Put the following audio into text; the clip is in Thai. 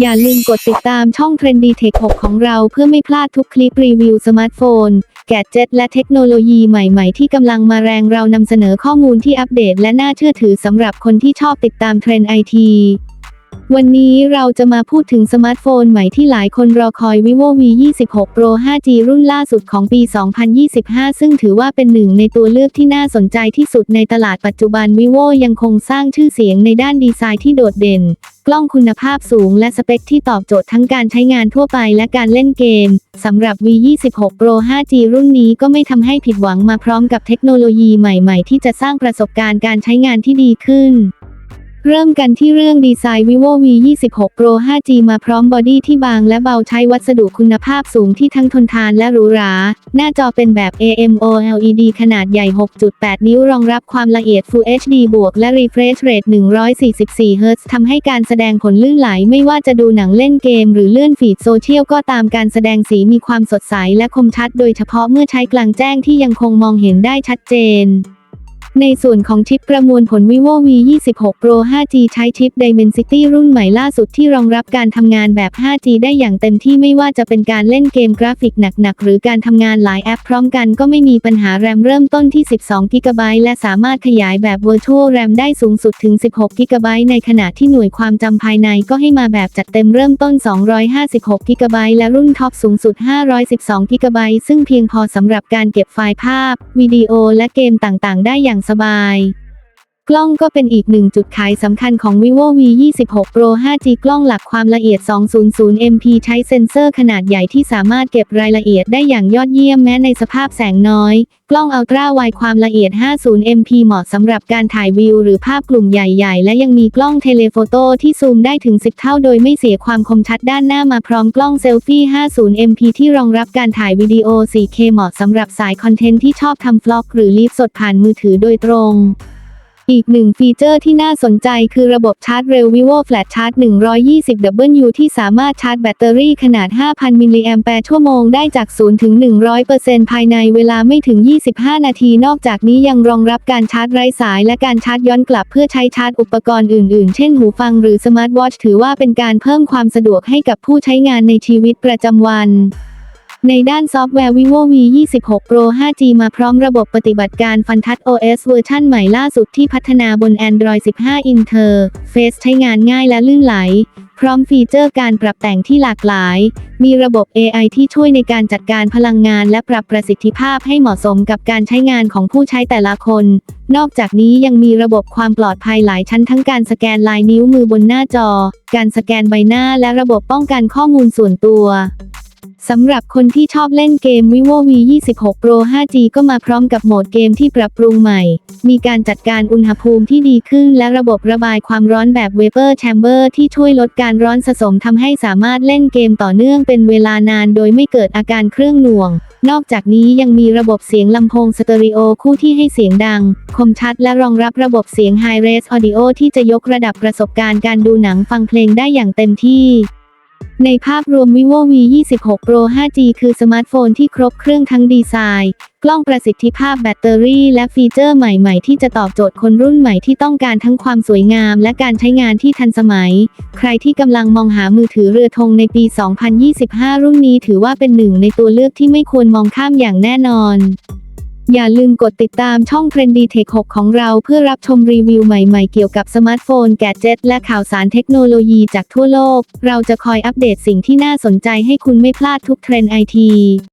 อย่าลืมกดติดตามช่อง Trendy Tech 6 ของเราเพื่อไม่พลาดทุกคลิปรีวิวสมาร์ทโฟน แกดเจ็ตและเทคโนโลยีใหม่ๆ ที่กำลังมาแรงเรานำเสนอข้อมูลที่อัปเดตและน่าเชื่อถือสำหรับคนที่ชอบติดตามเทรนด์ไอที วันนี้เราจะมาพูดถึงสมาร์ทโฟนใหม่ที่หลายคนรอคอย vivo v 2 6 pro 5g รุ่นล่าสุดของปี 2025 ซึ่งถือว่าเป็นหนึ่งในตัวเลือกที่น่าสนใจที่สุดในตลาดปัจจุบัน vivo ยังคงสร้างชื่อเสียงในด้านดีไซน์ที่โดดเด่น กล้องคุณภาพสูงและสเปคที่ตอบโจทย์ทั้งการใช้งานทั่วไปและการเล่นเกม สำหรับ v 2 6 pro 5g รุ่นนี้ก็ไม่ทำให้ผิดหวังมาพร้อมกับเทคโนโลยีใหม่ ๆ ที่จะสร้างประสบการณ์การใช้งานที่ดีขึ้น เริ่มกันที่เรื่องดีไซน์ vivo v 2 6 pro 5g มาพร้อมบอดี้ที่บางและเบาใช้วัสดุคุณภาพสูงที่ทั้งทนทานและหรูหรา หน้าจอเป็นแบบ AMOLED ขนาดใหญ่ 6.8 นิ้วรองรับความละเอียด Full HD บวกและ refresh rate 144 Hz ทำให้การแสดงผลลื่นไหลไม่ว่าจะดูหนังเล่นเกมหรือเลื่อนฟีดโซเชียลก็ตามการแสดงสีมีความสดใสและคมชัด โดยเฉพาะเมื่อใช้กลางแจ้งที่ยังคงมองเห็นได้ชัดเจน ในส่วนของชิปประมวลผล vivo v 2 6 pro 5g ใช้ชิป dimensity รุ่นใหม่ล่าสุดที่รองรับการทำงานแบบ 5g ได้อย่างเต็มที่ไม่ว่าจะเป็นการเล่นเกมกราฟิกหนักๆ หรือการทำงานหลายแอปพร้อมกันก็ไม่มีปัญหาแรมเริ่มต้นที่ 12 g b และสามารถขยายแบบ virtual RAM ได้สูงสุดถึง 16 g b ในขณะที่หน่วยความจำภายในก็ให้มาแบบจัดเต็มเริ่มต้น 256 g b และรุ่นท็อปสูงสุด 512 g b ซึ่งเพียงพอสำหรับการเก็บไฟล์ภาพ วิดีโอและเกมต่างๆ ได้อย่างสบาย กล้องก็เป็นอีกหนึ่งจุดขายสำคัญของ vivo v 2 6 pro 5g กล้องหลักความละเอียด 200 mp ใช้เซ็นเซอร์ขนาดใหญ่ที่สามารถเก็บรายละเอียดได้อย่างยอดเยี่ยมแม้ในสภาพแสงน้อย กล้องอัลตร้าไวความละเอียด 50 mp เหมาะสำหรับการถ่ายวิวหรือภาพกลุ่มใหญ่ ๆ และยังมีกล้องเทเลโฟโต้ที่ซูมได้ถึง 10 เท่าโดยไม่เสียความคมชัดด้านหน้ามาพร้อมกล้องเซลฟี่ 50 mp ที่รองรับการถ่ายวิดีโอ 4K เหมาะสำหรับสายคอนเทนต์ที่ชอบทำฟล็อกหรือลีฟสดผ่านมือถือโดยตรง อีกหนึ่งฟีเจอร์ที่น่าสนใจคือระบบชาร์จเร็ว vivo flash charge 120W ที่สามารถชาร์จแบตเตอรี่ขนาด 5,000 มิลลิแอมแปร์ชั่วโมงได้จาก0ถึง100%ภายในเวลาไม่ถึง 25 นาที นอกจากนี้ยังรองรับการชาร์จไร้สายและการชาร์จย้อนกลับเพื่อใช้ชาร์จอุปกรณ์อื่นๆ เช่นหูฟังหรือสมาร์ทวอทช์ถือว่าเป็นการเพิ่มความสะดวกให้กับผู้ใช้งานในชีวิตประจำวัน ในด้านซอฟต์แวร์ vivo v 2 6 pro 5g มาพร้อมระบบปฏิบัติการฟันทัด OS เวอร์ชันใหม่ล่าสุดที่พัฒนาบน Android 15 Interface ใช้งานง่ายและลื่นไหล พร้อมฟีเจอร์การปรับแต่งที่หลากหลาย มีระบบ AI ที่ช่วยในการจัดการพลังงานและปรับประสิทธิภาพให้เหมาะสมกับการใช้งานของผู้ใช้แต่ละคน นอกจากนี้ยังมีระบบความปลอดภัยหลายชั้นทั้งการสแกนลายนิ้วมือบนหน้าจอ การสแกนใบหน้าและระบบป้องกันข้อมูลส่วนตัว สำหรับคนที่ชอบเล่นเกม vivo v 2 6 pro 5g ก็มาพร้อมกับโหมดเกมที่ปรับปรุงใหม่ มีการจัดการอุณหภูมิที่ดีขึ้น และระบบระบายความร้อนแบบ vapor chamber ที่ช่วยลดการร้อนสะสมทำให้สามารถเล่นเกมต่อเนื่องเป็นเวลานานโดยไม่เกิดอาการเครื่องหน่วง นอกจากนี้ยังมีระบบเสียงลำโพงสเตอริโอคู่ที่ให้เสียงดัง คมชัดและรองรับระบบเสียง High Res Audio ที่จะยกระดับประสบการณ์การดูหนังฟังเพลงได้อย่างเต็มที่ ในภาพรวม vivo v 2 6 pro 5g คือสมาร์ทโฟนที่ครบเครื่องทั้งดีไซน์ กล้องประสิทธิภาพแบตเตอรี่ และฟีเจอร์ใหม่ๆ ที่จะตอบโจทย์คนรุ่นใหม่ที่ต้องการทั้งความสวยงาม และการใช้งานที่ทันสมัย ใครที่กำลังมองหามือถือเรือธงในปี 2025 รุ่นนี้ถือว่าเป็นหนึ่งในตัวเลือกที่ไม่ควรมองข้ามอย่างแน่นอน อย่าลืมกดติดตามช่อง Trendy Tech 6ของเราเพื่อรับชมรีวิวใหม่ๆ เกี่ยวกับสมาร์ทโฟนแกดเจ็ตและข่าวสารเทคโนโลยีจากทั่วโลก เราจะคอยอัปเดตสิ่งที่น่าสนใจให้คุณไม่พลาดทุกเทรนด์ไอที